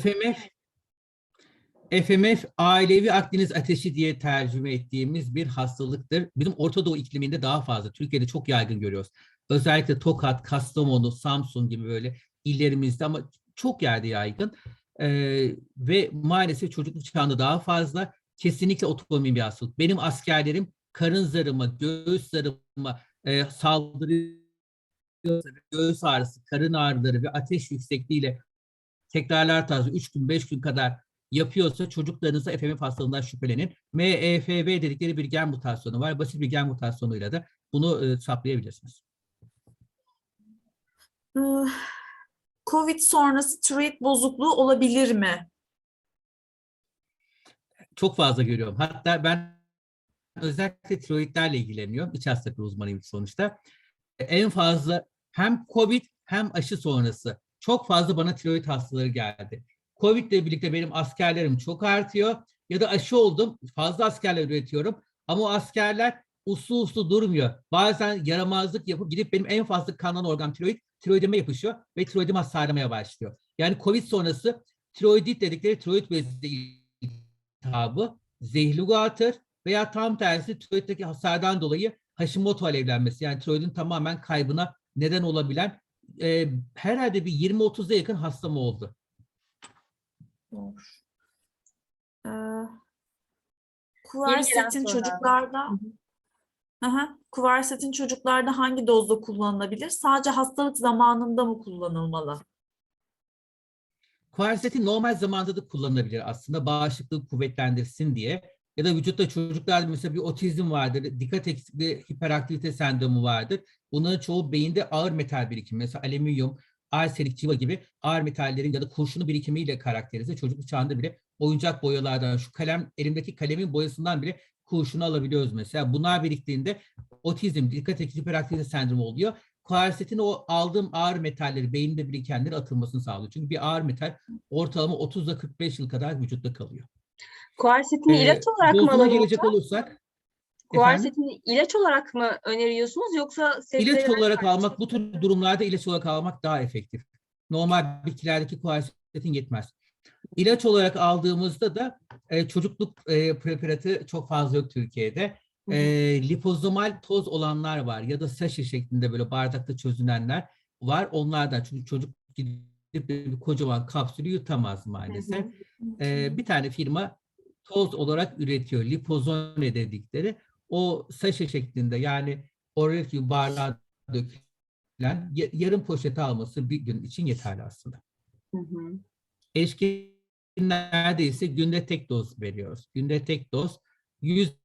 FMF FMF ailevi Akdeniz ateşi diye tercüme ettiğimiz bir hastalıktır. Bizim Orta Doğu ikliminde daha fazla. Türkiye'de çok yaygın görüyoruz. Özellikle Tokat, Kastamonu, Samsun gibi böyle illerimizde ama çok yerde yaygın. Ee, ve maalesef çocukluk çağında daha fazla. Kesinlikle otoimmün bir hastalık. Benim askerlerim karın zarıma, göğüs zarıma e, saldırıyor, göğüs ağrısı, karın ağrıları ve ateş yüksekliğiyle tekrarlar tarzı 3 gün 5 gün kadar yapıyorsa çocuklarınızda FMF hastalığından şüphelenin. MEFV dedikleri bir gen mutasyonu var. Basit bir gen mutasyonuyla da bunu e, saptayabilirsiniz. Ee, Covid sonrası tiroid bozukluğu olabilir mi? Çok fazla görüyorum. Hatta ben özellikle tiroidlerle ilgileniyorum. İç hastalıkları uzmanıyım sonuçta. En fazla hem COVID hem aşı sonrası çok fazla bana tiroid hastaları geldi. Covid ile birlikte benim askerlerim çok artıyor ya da aşı oldum fazla askerler üretiyorum ama o askerler uslu uslu durmuyor. Bazen yaramazlık yapıp gidip benim en fazla kanlanan organ tiroid, tiroidime yapışıyor ve tiroidim hasarlamaya başlıyor. Yani Covid sonrası tiroidit dedikleri tiroid bezi iltihabı, zehirli atır veya tam tersi tiroiddeki hasardan dolayı Hashimoto alevlenmesi yani tiroidin tamamen kaybına neden olabilen e, herhalde bir 20-30'a yakın hastam oldu. Doğru. Ee, Kuversetin çocuklarda Aha, kuversetin çocuklarda hangi dozda kullanılabilir? Sadece hastalık zamanında mı kullanılmalı? Kuersetin normal zamanda da kullanılabilir aslında bağışıklığı kuvvetlendirsin diye. Ya da vücutta çocuklarda mesela bir otizm vardır, dikkat eksikliği, hiperaktivite sendromu vardır. Bunların çoğu beyinde ağır metal birikimi, mesela alüminyum, arsenik, civa gibi ağır metallerin ya da kurşunu birikimiyle karakterize. Çocukluk çağında bile oyuncak boyalardan, şu kalem, elimdeki kalemin boyasından bile kurşunu alabiliyoruz mesela. Bunlar biriktiğinde otizm, dikkat eksikliği, hiperaktivite sendromu oluyor. Kuersetin o aldığım ağır metalleri, beyinde birikenleri atılmasını sağlıyor. Çünkü bir ağır metal ortalama 30 ile 45 yıl kadar vücutta kalıyor. Kuersetini Ee, ilaç olarak mı alalım gelecek hocam? olursak, efendim, Kuersetini ilaç olarak mı öneriyorsunuz yoksa ilaç olarak almak, bu tür durumlarda ilaç olarak almak daha efektif. Normal bitkilerdeki kuersetin yetmez. İlaç olarak aldığımızda da e, çocukluk e, preparatı çok fazla yok Türkiye'de. Hı hı. E, lipozomal toz olanlar var ya da saşe şeklinde böyle bardakta çözünenler var. Onlardan çünkü çocuk gidip bir kocaman kapsülü yutamaz maalesef. Ee, bir tane firma toz olarak üretiyor. Lipozone dedikleri. O saşe şeklinde yani oraya gibi bardağa dökülen ya- yarım poşeti alması bir gün için yeterli aslında. Hı hı. Erişkinlerde ise günde tek doz veriyoruz. Günde tek doz 100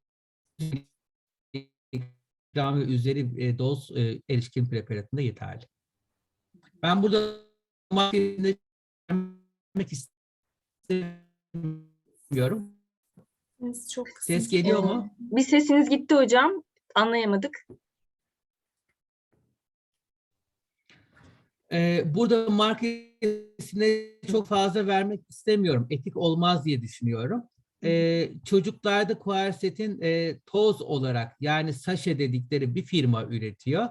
gram ve üzeri e, doz e, erişkin preparatında yeterli. Ben burada marketinde vermek istemiyorum. Ses çok kısık. Ses geliyor mu? Bir sesiniz gitti hocam. Anlayamadık. Ee, burada marketine çok fazla vermek istemiyorum. Etik olmaz diye düşünüyorum. Ee, çocuklarda Quercet'in e, toz olarak yani saşe dedikleri bir firma üretiyor.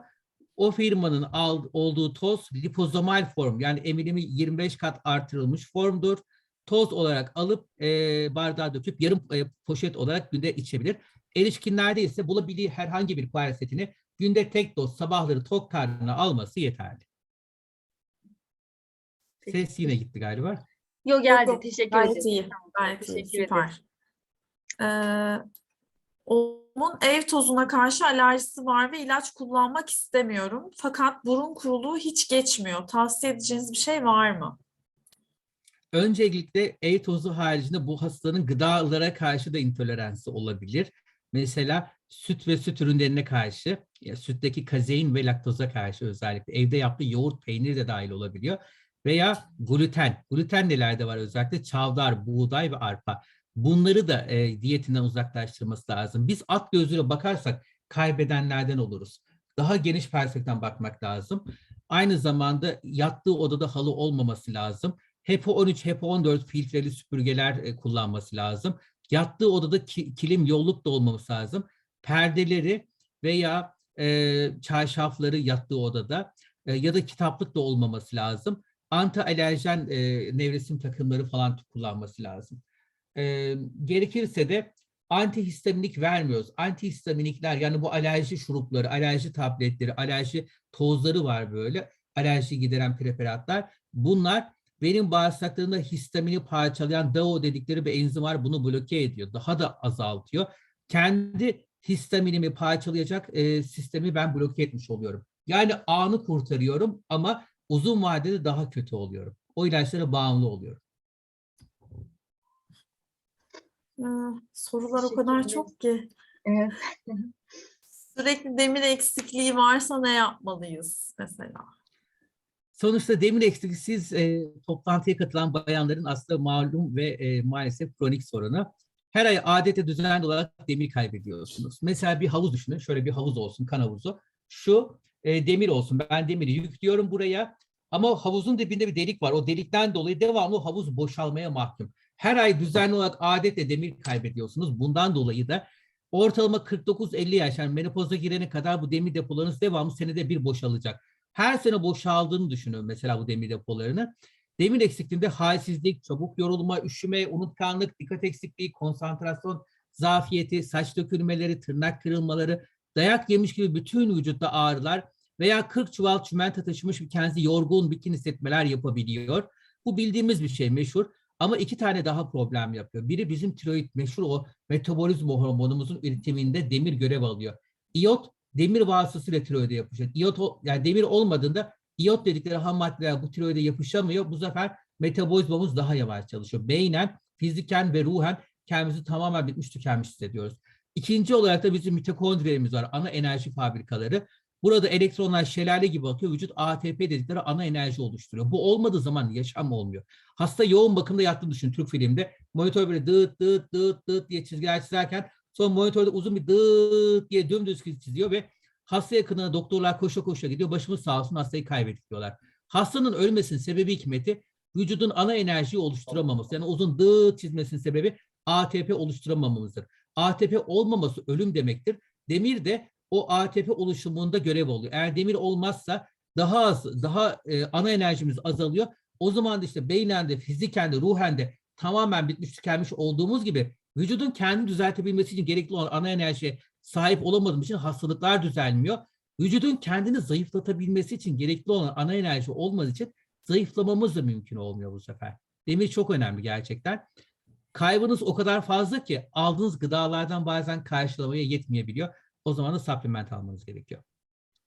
O firmanın al, olduğu toz lipozomal form yani emilimi 25 kat artırılmış formdur. Toz olarak alıp e, bardağa döküp yarım e, poşet olarak günde içebilir. Erişkinlerde ise bulabildiği herhangi bir Quercet'ini günde tek doz sabahları tok karnına alması yeterli. Ses yine gitti galiba. Yok geldi. yok. Teşekkür Gayet ederim. iyi. Gayet iyi. teşekkür Süper. Ee, oğlumun ev tozuna karşı alerjisi var ve ilaç kullanmak istemiyorum. Fakat burun kuruluğu hiç geçmiyor. Tavsiye edeceğiniz bir şey var mı? Öncelikle ev tozu haricinde bu hastanın gıdalara karşı da intoleransı olabilir. Mesela süt ve süt ürünlerine karşı, ya sütteki kazein ve laktoza karşı özellikle evde yaptığı yoğurt, peynir de dahil olabiliyor. Veya gluten. Gluten nelerde var özellikle? Çavdar, buğday ve arpa. Bunları da e, diyetinden uzaklaştırması lazım. Biz at gözüyle bakarsak kaybedenlerden oluruz. Daha geniş perspektiften bakmak lazım. Aynı zamanda yattığı odada halı olmaması lazım. HEPA 13, HEPA 14 filtreli süpürgeler e, kullanması lazım. Yattığı odada ki- kilim yolluk da olmaması lazım. Perdeleri veya e, çarşafları yattığı odada e, ya da kitaplık da olmaması lazım. anti alerjen e, nevresim takımları falan kullanması lazım. E, gerekirse de antihistaminik vermiyoruz. Antihistaminikler yani bu alerji şurupları, alerji tabletleri, alerji tozları var böyle. Alerji gideren preparatlar. Bunlar benim bağırsaklarımda histamini parçalayan DAO dedikleri bir enzim var. Bunu bloke ediyor. Daha da azaltıyor. Kendi histaminimi parçalayacak e, sistemi ben bloke etmiş oluyorum. Yani anı kurtarıyorum ama uzun vadede daha kötü oluyorum. O ilaçlara bağımlı oluyorum. Ee, sorular o kadar çok ki. Evet. Sürekli demir eksikliği varsa ne yapmalıyız mesela? Sonuçta demir eksikliği e, toplantıya katılan bayanların aslında malum ve e, maalesef kronik sorunu. Her ay adete düzenli olarak demir kaybediyorsunuz. Mesela bir havuz düşünün. Şöyle bir havuz olsun, kan havuzu. Şu e, demir olsun. Ben demiri yüklüyorum buraya. Ama havuzun dibinde bir delik var. O delikten dolayı devamlı havuz boşalmaya mahkum. Her ay düzenli olarak adetle demir kaybediyorsunuz. Bundan dolayı da ortalama 49-50 yaş yani menopoza girene kadar bu demir depolarınız devamlı senede bir boşalacak. Her sene boşaldığını düşünün mesela bu demir depolarını. Demir eksikliğinde halsizlik, çabuk yorulma, üşüme, unutkanlık, dikkat eksikliği, konsantrasyon zafiyeti, saç dökülmeleri, tırnak kırılmaları, dayak yemiş gibi bütün vücutta ağrılar veya 40 çuval çimento taşımış bir kendisi yorgun, bitkin hissetmeler yapabiliyor. Bu bildiğimiz bir şey meşhur. Ama iki tane daha problem yapıyor. Biri bizim tiroid meşhur o metabolizm hormonumuzun üretiminde demir görev alıyor. İyot demir vasıtasıyla tiroide yapışıyor. İyot yani demir olmadığında iyot dedikleri ham maddeler bu tiroide yapışamıyor. Bu sefer metabolizmamız daha yavaş çalışıyor. Beynen, fiziken ve ruhen kendimizi tamamen bitmiş tükenmiş hissediyoruz. İkinci olarak da bizim mitokondrilerimiz var. Ana enerji fabrikaları. Burada elektronlar şelale gibi akıyor. Vücut ATP dedikleri ana enerji oluşturuyor. Bu olmadığı zaman yaşam olmuyor. Hasta yoğun bakımda yattığını düşün Türk filmde. Monitör böyle dıt dıt dıt dıt diye çizgiler çizerken sonra monitörde uzun bir dıt diye dümdüz çiziyor ve hasta yakınına doktorlar koşa koşa gidiyor. Başımız sağ olsun hastayı kaybettik diyorlar. Hastanın ölmesinin sebebi hikmeti vücudun ana enerjiyi oluşturamaması. Yani uzun dıt çizmesinin sebebi ATP oluşturamamamızdır. ATP olmaması ölüm demektir. Demir de o ATP oluşumunda görev oluyor. Eğer demir olmazsa daha az, daha e, ana enerjimiz azalıyor. O zaman da işte beynen de, fiziken tamamen bitmiş tükenmiş olduğumuz gibi vücudun kendini düzeltebilmesi için gerekli olan ana enerjiye sahip olamadığımız için hastalıklar düzelmiyor. Vücudun kendini zayıflatabilmesi için gerekli olan ana enerji olmadığı için zayıflamamız da mümkün olmuyor bu sefer. Demir çok önemli gerçekten. Kaybınız o kadar fazla ki aldığınız gıdalardan bazen karşılamaya yetmeyebiliyor. O zaman da supplement almanız gerekiyor.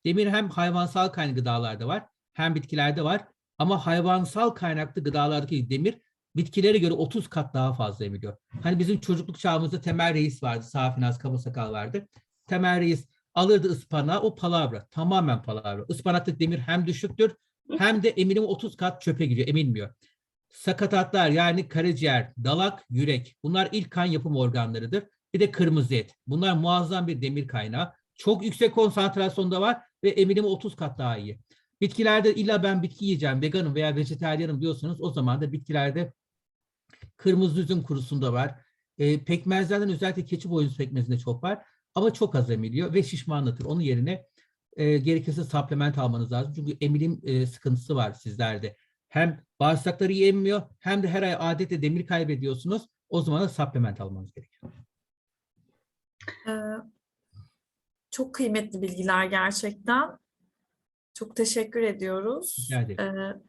Demir hem hayvansal kaynaklı gıdalarda var hem bitkilerde var. Ama hayvansal kaynaklı gıdalardaki demir bitkilere göre 30 kat daha fazla emiliyor. Hani bizim çocukluk çağımızda Temel Reis vardı. Safinaz Kaba Sakal vardı. Temel Reis alırdı ıspanağı o palavra. Tamamen palavra. Ispanaktaki demir hem düşüktür hem de emilim 30 kat çöpe gidiyor. Emilmiyor. Sakatatlar yani karaciğer, dalak, yürek bunlar ilk kan yapım organlarıdır. Bir de kırmızı et. Bunlar muazzam bir demir kaynağı. Çok yüksek konsantrasyonda var ve emilimi 30 kat daha iyi. Bitkilerde illa ben bitki yiyeceğim, veganım veya vejetaryenim diyorsanız o zaman da bitkilerde kırmızı üzüm kurusunda var. E, pekmezlerden özellikle keçi boynuzu pekmezinde çok var. Ama çok az emiliyor ve şişmanlatır. Onun yerine e, gerekirse supplement almanız lazım. Çünkü emilim e, sıkıntısı var sizlerde. Hem bağırsakları iyi emmiyor hem de her ay adetle demir kaybediyorsunuz. O zaman da supplement almanız gerekiyor. Ee, çok kıymetli bilgiler gerçekten. Çok teşekkür ediyoruz. Rica ederim. Ee,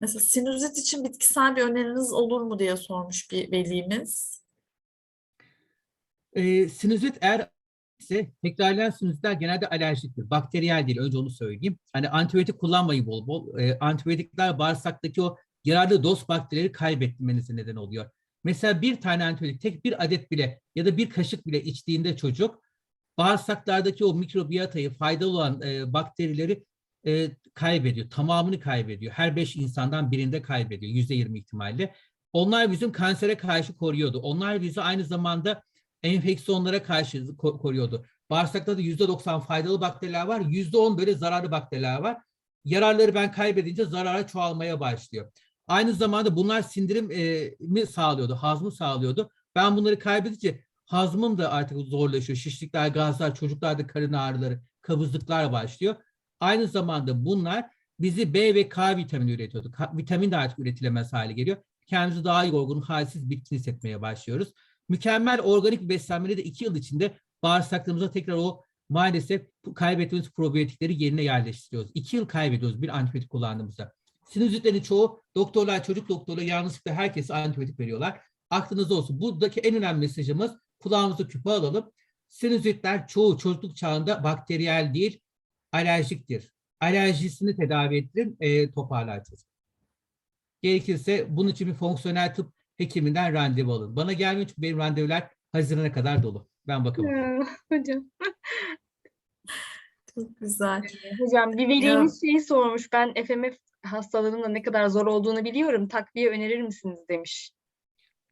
mesela sinüzit için bitkisel bir öneriniz olur mu diye sormuş bir velimiz. E, sinüzit eğer ise tekrarlayan sinüzitler genelde alerjiktir. Bakteriyel değil. Önce onu söyleyeyim. Hani antibiyotik kullanmayın bol bol. E, antibiyotikler bağırsaktaki o yararlı dost bakterileri kaybetmenize neden oluyor. Mesela bir tane antibiyotik, tek bir adet bile ya da bir kaşık bile içtiğinde çocuk bağırsaklardaki o mikrobiyatayı, faydalı olan e, bakterileri e, kaybediyor. Tamamını kaybediyor. Her beş insandan birinde kaybediyor. Yüzde yirmi ihtimalle. Onlar bizim kansere karşı koruyordu. Onlar bizi aynı zamanda enfeksiyonlara karşı ko- koruyordu. Bağırsakta da yüzde doksan faydalı bakteriler var. Yüzde on böyle zararlı bakteriler var. Yararları ben kaybedince zarara çoğalmaya başlıyor. Aynı zamanda bunlar sindirimi sağlıyordu, hazmı sağlıyordu. Ben bunları kaybedince hazmım da artık zorlaşıyor. Şişlikler, gazlar, çocuklarda karın ağrıları, kabızlıklar başlıyor. Aynı zamanda bunlar bizi B ve K vitamini üretiyorduk. Ka- vitamin de artık üretilemez hale geliyor. Kendimizi daha yorgun, halsiz, bitkin hissetmeye başlıyoruz. Mükemmel organik beslenmeyle de iki yıl içinde bağırsaklarımıza tekrar o maalesef kaybettiğimiz probiyotikleri yerine yerleştiriyoruz. İki yıl kaybediyoruz bir antibiyotik kullandığımızda. Sinüzitlerin çoğu doktorlar, çocuk doktorları yanlışlıkla herkese antibiyotik veriyorlar. Aklınızda olsun. Buradaki en önemli mesajımız kulağımızı küpe alalım. Sinüzitler çoğu çocukluk çağında bakteriyel değil, alerjiktir. Alerjisini tedavi ettirin, e, toparlar çocuk. Gerekirse bunun için bir fonksiyonel tıp hekiminden randevu alın. Bana gelmiyor çünkü benim randevular Haziran'a kadar dolu. Ben bakamam. Hocam. Çok güzel. Hocam bir velimiz şeyi sormuş. Ben FMF hastalığının da ne kadar zor olduğunu biliyorum. Takviye önerir misiniz demiş.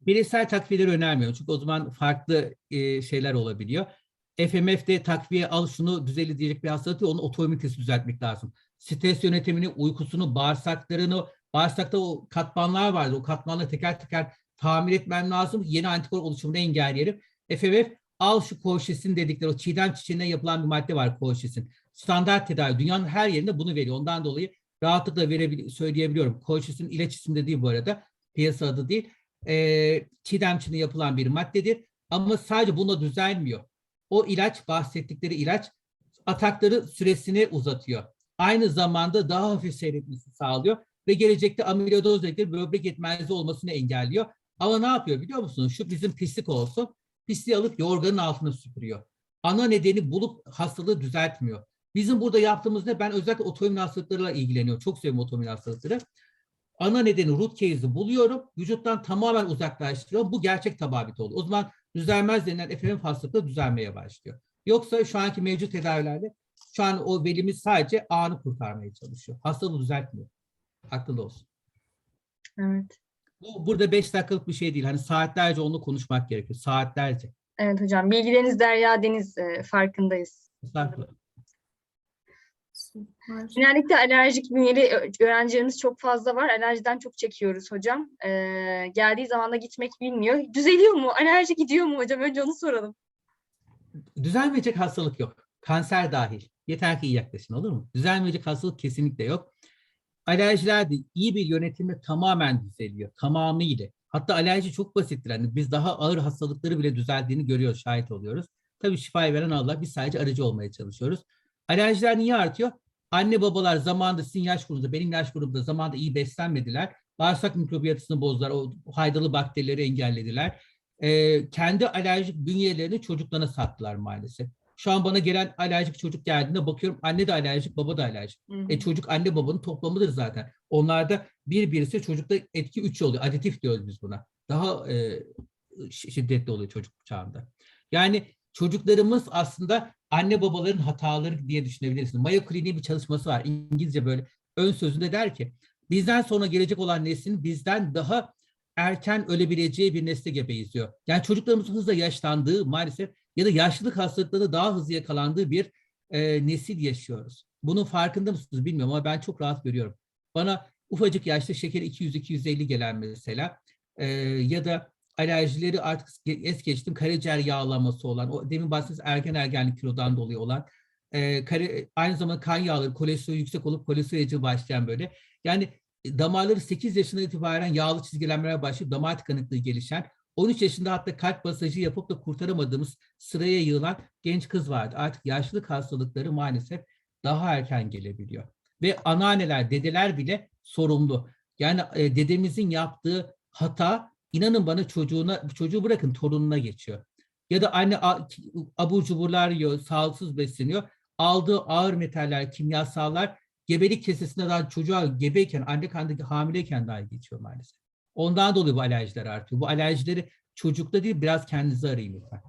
Bireysel takviyeleri önermiyorum. Çünkü o zaman farklı e, şeyler olabiliyor. FMF'de takviye al şunu düzeli diyecek bir hastalık değil, onun otoimmünitesi düzeltmek lazım. Stres yönetimini, uykusunu, bağırsaklarını, bağırsakta o katmanlar vardı. O katmanları teker teker tamir etmem lazım. Yeni antikor oluşumunu engelleyelim. FMF al şu koşesin dedikleri o çiğdem çiçeğinden yapılan bir madde var koşesin. Standart tedavi. Dünyanın her yerinde bunu veriyor. Ondan dolayı rahatlıkla verebil- söyleyebiliyorum. Koşesin ilaç isminde değil bu arada. Piyasa adı değil. Ee, çiğdem yapılan bir maddedir. Ama sadece buna düzelmiyor. O ilaç bahsettikleri ilaç atakları süresini uzatıyor. Aynı zamanda daha hafif seyretmesi sağlıyor ve gelecekte amiloidoz dedikleri böbrek yetmezliği olmasını engelliyor. Ama ne yapıyor biliyor musunuz? Şu bizim pislik olsun. Pisliği alıp yorganın altına süpürüyor. Ana nedeni bulup hastalığı düzeltmiyor. Bizim burada yaptığımız ne? Ben özellikle otoimmün hastalıklarıyla ilgileniyorum. Çok seviyorum otoimmün hastalıkları. Ana nedeni root case'i buluyorum. Vücuttan tamamen uzaklaştırıyorum. Bu gerçek tababit oluyor. O zaman düzelmez denilen FMF hastalıkları düzelmeye başlıyor. Yoksa şu anki mevcut tedavilerde şu an o velimiz sadece anı kurtarmaya çalışıyor. Hastalığı düzeltmiyor. Aklında olsun. Evet. Bu burada 5 dakikalık bir şey değil. Hani saatlerce onu konuşmak gerekiyor. Saatlerce. Evet hocam. Bilgileriniz derya deniz e, farkındayız. Estağfurullah. Süper. Genellikle alerjik bünyeli öğrencilerimiz çok fazla var. Alerjiden çok çekiyoruz hocam. Ee, geldiği zaman da gitmek bilmiyor. Düzeliyor mu? Alerji gidiyor mu hocam? Önce onu soralım. Düzelmeyecek hastalık yok. Kanser dahil. Yeter ki iyi yaklaşın olur mu? Düzelmeyecek hastalık kesinlikle yok. Alerjiler de iyi bir yönetimle tamamen düzeliyor. Tamamıyla. Hatta alerji çok basittir. Yani biz daha ağır hastalıkları bile düzeldiğini görüyoruz, şahit oluyoruz. Tabii şifayı veren Allah. Biz sadece aracı olmaya çalışıyoruz. Alerjiler niye artıyor? Anne babalar zamanında sizin yaş grubunda, benim yaş grubumda zamanında iyi beslenmediler. Bağırsak mikrobiyatısını bozdular. O faydalı bakterileri engellediler. Ee, kendi alerjik bünyelerini çocuklarına sattılar maalesef. Şu an bana gelen alerjik çocuk geldiğinde bakıyorum anne de alerjik, baba da alerjik. E çocuk anne babanın toplamıdır zaten. Onlarda bir birisi çocukta etki 3 oluyor. Aditif diyoruz biz buna. Daha e, şi- şiddetli oluyor çocuk çağında. Yani çocuklarımız aslında anne babaların hataları diye düşünebilirsiniz. Mayo Clinic'in bir çalışması var. İngilizce böyle ön sözünde der ki bizden sonra gelecek olan neslin bizden daha erken ölebileceği bir nesle gebeyiz diyor. Yani çocuklarımızın hızla yaşlandığı maalesef ya da yaşlılık hastalıkları daha hızlı yakalandığı bir e, nesil yaşıyoruz. Bunun farkında mısınız bilmiyorum ama ben çok rahat görüyorum. Bana ufacık yaşta şekeri 200-250 gelen mesela e, ya da alerjileri artık es geçtim karaciğer yağlaması olan, o demin bahsettiğiniz erken ergenlik kilodan dolayı olan, e, kare- aynı zamanda kan yağları, kolesterolü yüksek olup kolesterol ilacı başlayan böyle. Yani damarları 8 yaşından itibaren yağlı çizgilenmeye başlayıp damar tıkanıklığı gelişen, 13 yaşında hatta kalp masajı yapıp da kurtaramadığımız sıraya yığılan genç kız vardı. Artık yaşlılık hastalıkları maalesef daha erken gelebiliyor. Ve anneanneler, dedeler bile sorumlu. Yani e, dedemizin yaptığı hata inanın bana çocuğuna, çocuğu bırakın torununa geçiyor. Ya da anne abur cuburlar yiyor, sağlıksız besleniyor. Aldığı ağır metaller, kimyasallar gebelik kesesinde daha çocuğa gebeyken, anne karnındaki hamileyken daha geçiyor maalesef. Ondan dolayı bu alerjiler artıyor. Bu alerjileri çocukta değil biraz kendinize arayın lütfen.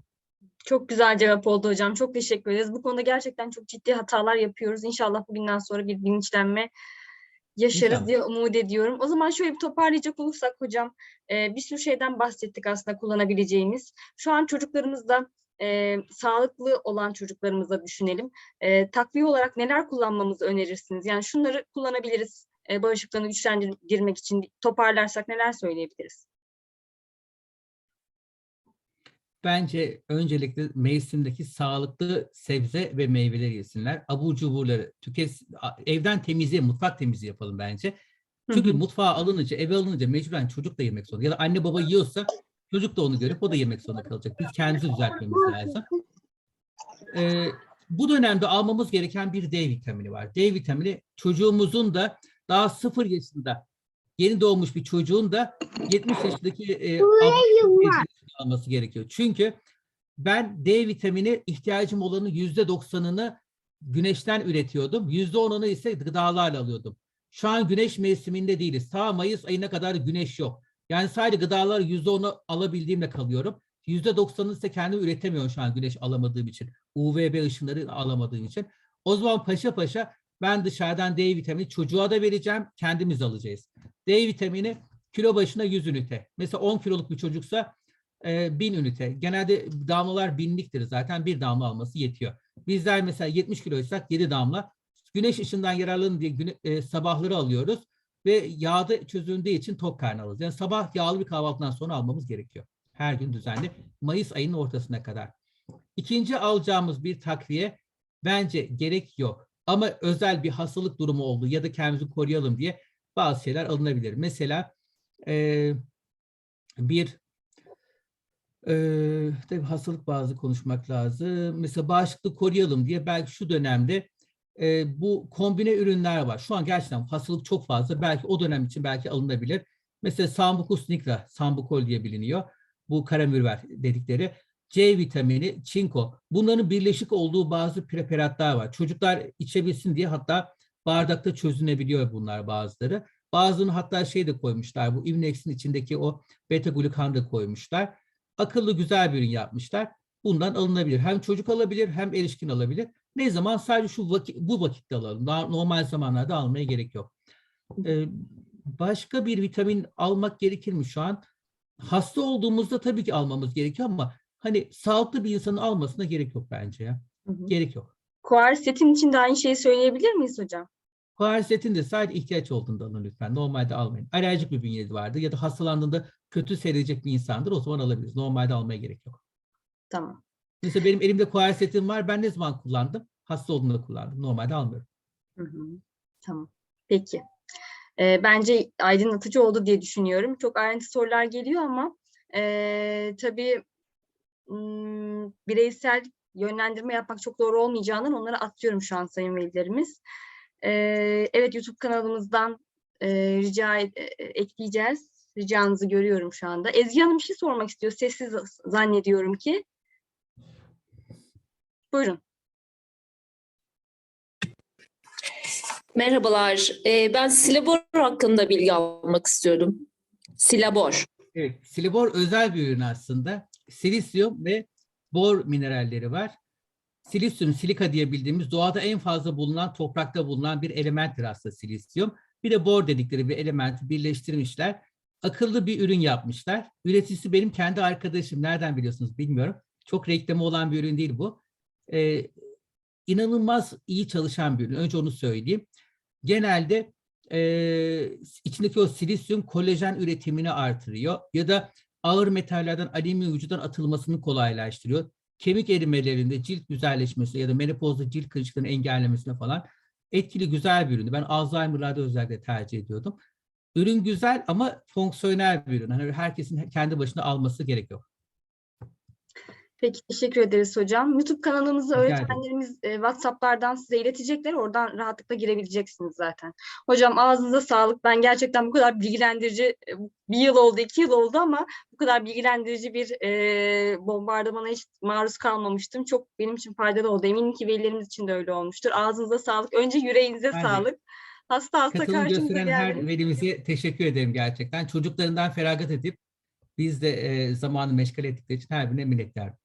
Çok güzel cevap oldu hocam. Çok teşekkür ederiz. Bu konuda gerçekten çok ciddi hatalar yapıyoruz. İnşallah bugünden sonra bir bilinçlenme yaşarız İnşallah. diye umut ediyorum. O zaman şöyle bir toparlayacak olursak hocam, e, bir sürü şeyden bahsettik aslında kullanabileceğimiz. Şu an çocuklarımızda e, sağlıklı olan çocuklarımıza düşünelim. E, takviye olarak neler kullanmamızı önerirsiniz? Yani şunları kullanabiliriz e, bağışıklığını güçlendirmek için toparlarsak neler söyleyebiliriz? Bence öncelikle mevsimdeki sağlıklı sebze ve meyveleri yesinler. Abur cuburları tüket evden temizliğe, mutfak temizliği yapalım bence. Çünkü hı. mutfağa alınınca, eve alınınca mecburen çocuk da yemek zorunda. Ya da anne baba yiyorsa çocuk da onu görüp o da yemek zorunda kalacak. Biz kendimizi düzeltmemiz lazım. Ee, bu dönemde almamız gereken bir D vitamini var. D vitamini çocuğumuzun da daha sıfır yaşında yeni doğmuş bir çocuğun da 70 yaşındaki e, alması gerekiyor. Çünkü ben D vitamini ihtiyacım olanın yüzde doksanını güneşten üretiyordum. Yüzde onunu ise gıdalarla alıyordum. Şu an güneş mevsiminde değiliz. Ta Mayıs ayına kadar güneş yok. Yani sadece gıdalar yüzde onu alabildiğimle kalıyorum. Yüzde doksanını ise kendim üretemiyorum şu an güneş alamadığım için. UVB ışınları alamadığım için. O zaman paşa paşa ben dışarıdan D vitamini çocuğa da vereceğim. Kendimiz alacağız. D vitamini kilo başına 100 ünite. Mesela 10 kiloluk bir çocuksa e, 1000 ünite. Genelde damlalar binliktir zaten. Bir damla alması yetiyor. Bizler mesela 70 kiloysak 7 damla. Güneş ışığından yararlanın diye güne, e, sabahları alıyoruz. Ve yağda çözüldüğü için tok karnı alırız. Yani sabah yağlı bir kahvaltıdan sonra almamız gerekiyor. Her gün düzenli. Mayıs ayının ortasına kadar. İkinci alacağımız bir takviye bence gerek yok. Ama özel bir hastalık durumu oldu ya da kendimizi koruyalım diye bazı şeyler alınabilir. Mesela e, bir e, tabii hastalık bazı konuşmak lazım. Mesela bağışıklığı koruyalım diye belki şu dönemde e, bu kombine ürünler var. Şu an gerçekten hastalık çok fazla. Belki o dönem için belki alınabilir. Mesela Sambucus nigra, Sambukol diye biliniyor. Bu karamürver dedikleri. C vitamini, çinko. Bunların birleşik olduğu bazı preparatlar var. Çocuklar içebilsin diye hatta bardakta çözünebiliyor bunlar bazıları. Bazılarını hatta şey de koymuşlar. Bu Imnex'in içindeki o beta glukan da koymuşlar. Akıllı güzel bir ürün yapmışlar. Bundan alınabilir. Hem çocuk alabilir hem erişkin alabilir. Ne zaman sadece şu vakit, bu vakitte alalım. Daha normal zamanlarda almaya gerek yok. Ee, başka bir vitamin almak gerekir mi şu an? Hasta olduğumuzda tabii ki almamız gerekiyor ama hani sağlıklı bir insanın almasına gerek yok bence ya. Hı hı. Gerek yok. Kuarsetin için de aynı şeyi söyleyebilir miyiz hocam? Kuarsetin de sadece ihtiyaç olduğunda alın lütfen. Normalde almayın. Alerjik bir bünyesi vardır ya da hastalandığında kötü seyredecek bir insandır. O zaman alabiliriz. Normalde almaya gerek yok. Tamam. Mesela benim elimde kuarsetin var. Ben ne zaman kullandım? Hasta olduğumda kullandım. Normalde almıyorum. Hı hı. Tamam. Peki. Ee, bence aydınlatıcı oldu diye düşünüyorum. Çok ayrıntı sorular geliyor ama ee, tabii bireysel yönlendirme yapmak çok doğru olmayacağından onları atlıyorum şu an sayın velilerimiz. Evet YouTube kanalımızdan rica ed- e- ekleyeceğiz. Ricanızı görüyorum şu anda. Ezgi Hanım bir şey sormak istiyor. Sessiz zannediyorum ki. Buyurun. Merhabalar. Ee, ben Silabor hakkında bilgi almak istiyordum. Silabor. Evet, silibor özel bir ürün aslında. Silisyum ve bor mineralleri var. Silisyum, silika diye bildiğimiz doğada en fazla bulunan, toprakta bulunan bir elementtir aslında silisyum. Bir de bor dedikleri bir elementi birleştirmişler. Akıllı bir ürün yapmışlar. Üreticisi benim kendi arkadaşım. Nereden biliyorsunuz bilmiyorum. Çok reklamı olan bir ürün değil bu. Ee, inanılmaz iyi çalışan bir ürün. Önce onu söyleyeyim. Genelde e, içindeki o silisyum kolajen üretimini artırıyor ya da ağır metallerden alüminyum vücuttan atılmasını kolaylaştırıyor. Kemik erimelerinde cilt güzelleşmesi ya da menopozda cilt kırışıklığını engellemesine falan etkili güzel bir ürün. Ben Alzheimer'larda özellikle tercih ediyordum. Ürün güzel ama fonksiyonel bir ürün. Hani herkesin kendi başına alması gerek yok. Peki teşekkür ederiz hocam. YouTube kanalımızı Rica öğretmenlerimiz e, WhatsApp'lardan size iletecekler. Oradan rahatlıkla girebileceksiniz zaten. Hocam ağzınıza sağlık. Ben gerçekten bu kadar bilgilendirici e, bir yıl oldu, iki yıl oldu ama bu kadar bilgilendirici bir e, bombardımana hiç maruz kalmamıştım. Çok benim için faydalı oldu. Eminim ki velilerimiz için de öyle olmuştur. Ağzınıza sağlık. Önce yüreğinize de. sağlık. Hasta hasta Katılım gösteren her velimize teşekkür ederim gerçekten. Çocuklarından feragat edip biz de e, zamanı meşgul ettikleri için her birine minnettarım.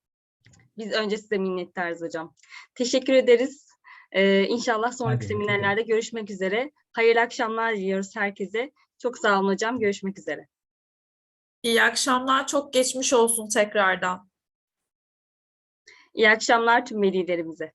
Biz önce size minnettarız hocam. Teşekkür ederiz. Ee, inşallah sonraki Hadi, seminerlerde görüşmek üzere. Hayırlı akşamlar diliyoruz herkese. Çok sağ olun hocam. Görüşmek üzere. İyi akşamlar. Çok geçmiş olsun tekrardan. İyi akşamlar tüm velilerimize.